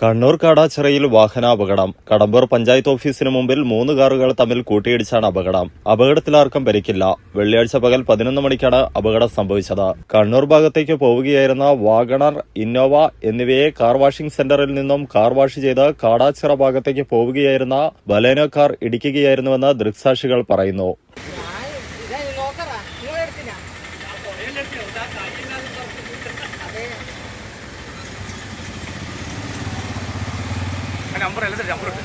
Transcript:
കണ്ണൂർ കാടാച്ചിറയിൽ വാഹനാപകടം. കടമ്പൂർ പഞ്ചായത്ത് ഓഫീസിന് മുമ്പിൽ മൂന്ന് കാറുകൾ തമ്മിൽ കൂട്ടിയിടിച്ചാണ് അപകടം. അപകടത്തിൽ ആർക്കും പരിക്കില്ല. വെള്ളിയാഴ്ച പകൽ പതിനൊന്ന് മണിക്കാണ് അപകടം സംഭവിച്ചത്. കണ്ണൂർ ഭാഗത്തേക്ക് പോവുകയായിരുന്ന വാഗണർ ഇന്നോവ എന്നിവയെ കാർ വാഷിംഗ് സെന്ററിൽ നിന്നും കാർ വാഷ് ചെയ്ത് കാടാച്ചിറ ഭാഗത്തേക്ക് പോവുകയായിരുന്ന ബലേനോ കാർ ഇടിക്കുകയായിരുന്നുവെന്ന് ദൃക്സാക്ഷികൾ പറയുന്നു. നമ്പർ അല്ല നമ്പർ ഉണ്ട്.